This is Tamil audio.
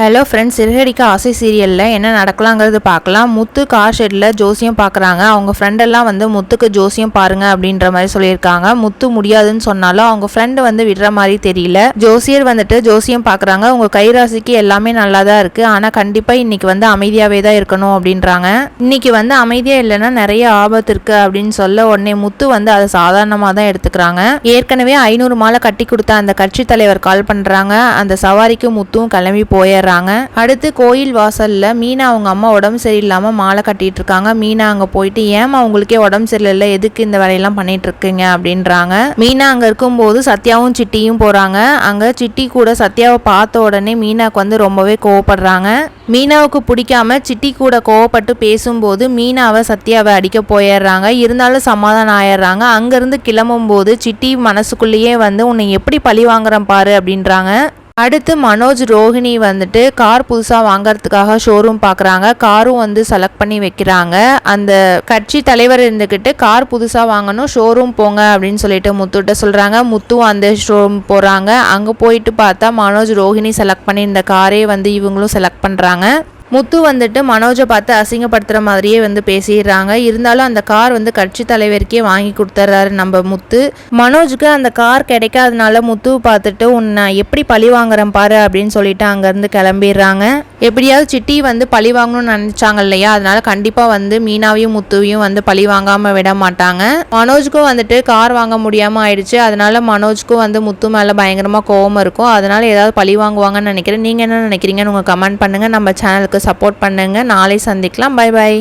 ஹலோ ஃப்ரெண்ட்ஸ் சிறுகடிக்க ஆசை சீரியலில் என்ன நடக்கலாங்கிறது பார்க்கலாம். முத்து கார் ஷெட்டில் ஜோசியம் பார்க்குறாங்க. அவங்க ஃப்ரெண்டெல்லாம் வந்து முத்துக்கு ஜோசியம் பாருங்க அப்படின்ற மாதிரி சொல்லியிருக்காங்க. முத்து முடியாதுன்னு சொன்னாலும் அவங்க ஃப்ரெண்டு வந்து விடுற மாதிரி தெரியல. ஜோசியர் வந்துட்டு ஜோசியம் பார்க்குறாங்க. உங்கள் கைராசிக்கு எல்லாமே நல்லா தான் இருக்குது ஆனால் கண்டிப்பாக இன்னைக்கு வந்து அமைதியாகவே தான் இருக்கணும் அப்படின்றாங்க. இன்னைக்கு வந்து அமைதியாக இல்லைன்னா நிறைய ஆபத்து இருக்குது அப்படின்னு சொல்ல உடனே முத்து வந்து அதை சாதாரணமாக தான் எடுத்துக்கிறாங்க. ஏற்கனவே ஐநூறு மாலை கட்டி கொடுத்த அந்த கட்சி தலைவர் கால் பண்ணுறாங்க அந்த சவாரிக்கு முத்தும் கிளம்பி போயிடுறாங்க அடுத்து கோயில் வாசல்ல மீனா அவங்க அம்மா உடம்பு சரியில்லாம மாலை கட்டிட்டு இருக்காங்க மீனா அங்க போயிட்டு ஏமா அவங்களுக்கே உடம்பு சரியில்லை எதுக்கு இந்த வேலையெல்லாம் பண்ணிட்டு இருக்கீங்க அப்படின்றாங்க. மீனா அங்க இருக்கும்போது சத்யாவும் சிட்டியும் போறாங்க. அங்க சிட்டி கூட சத்யாவை பார்த்த உடனே மீனாக்கு வந்து ரொம்பவே கோவப்படுறாங்க. மீனாவுக்கு பிடிக்காம சிட்டி கூட கோவப்பட்டு பேசும்போது மீனாவை சத்யாவை அடிக்க போயிடுறாங்க. இருந்தாலும் சமாதானம் ஆயிடுறாங்க. அங்கேருந்து கிளம்பும்போது சிட்டி மனசுக்குள்ளேயே வந்து உன்னை எப்படி பழி வாங்குறேன் பாரு அப்படின்றாங்க. அடுத்து மனோஜ் ரோஹிணி வந்துட்டு கார் புதுசாக வாங்கறதுக்காக ஷோரூம் பார்க்குறாங்க காரும் வந்து செலக்ட் பண்ணி வைக்கிறாங்க. அந்த கட்சி தலைவர் இருந்துக்கிட்டு கார் புதுசாக வாங்கணும் ஷோரூம் போங்க அப்படின்னு சொல்லிட்டு முத்துட்ட சொல்கிறாங்க முத்துவும் அந்த ஷோரூம் போகிறாங்க அங்கே போயிட்டு பார்த்தா மனோஜ் ரோஹிணி செலக்ட் பண்ணி இந்த காரே வந்து இவங்களும் செலக்ட் பண்ணுறாங்க முத்து வந்துட்டு மனோஜை பார்த்து அசிங்கப்படுத்துகிற மாதிரியே வந்து பேசிடுறாங்க. இருந்தாலும் அந்த கார் வந்து கட்சி தலைவருக்கே வாங்கி கொடுத்துட்றாரு நம்ம முத்து. மனோஜுக்கு அந்த கார் கிடைக்காதனால முத்துவை பார்த்துட்டு உன்னை எப்படி பழி வாங்குறேன் பாரு அப்படின்னு சொல்லிட்டு அங்கேருந்து கிளம்பிடுறாங்க. எப்படியாவது சிட்டி வந்து பழி வாங்கணும்னு நினச்சாங்க இல்லையா? அதனால கண்டிப்பாக வந்து மீனாவையும் முத்துவையும் வந்து பழி வாங்காமல் விட மாட்டாங்க. மனோஜுக்கும் வந்துட்டு கார் வாங்க முடியாமல் ஆயிடுச்சு. அதனால மனோஜ்க்கும் வந்து முத்து மேலே பயங்கரமாக கோவம் இருக்கும். அதனால ஏதாவது பழி வாங்குவாங்கன்னு நினைக்கிறேன். நீங்கள் என்ன நினைக்கிறீங்கன்னு உங்கள் கமெண்ட் பண்ணுங்கள் நம்ம சேனலுக்கு சப்போர்ட் பண்ணுங்கள் நாளை சந்திக்கலாம். Bye bye.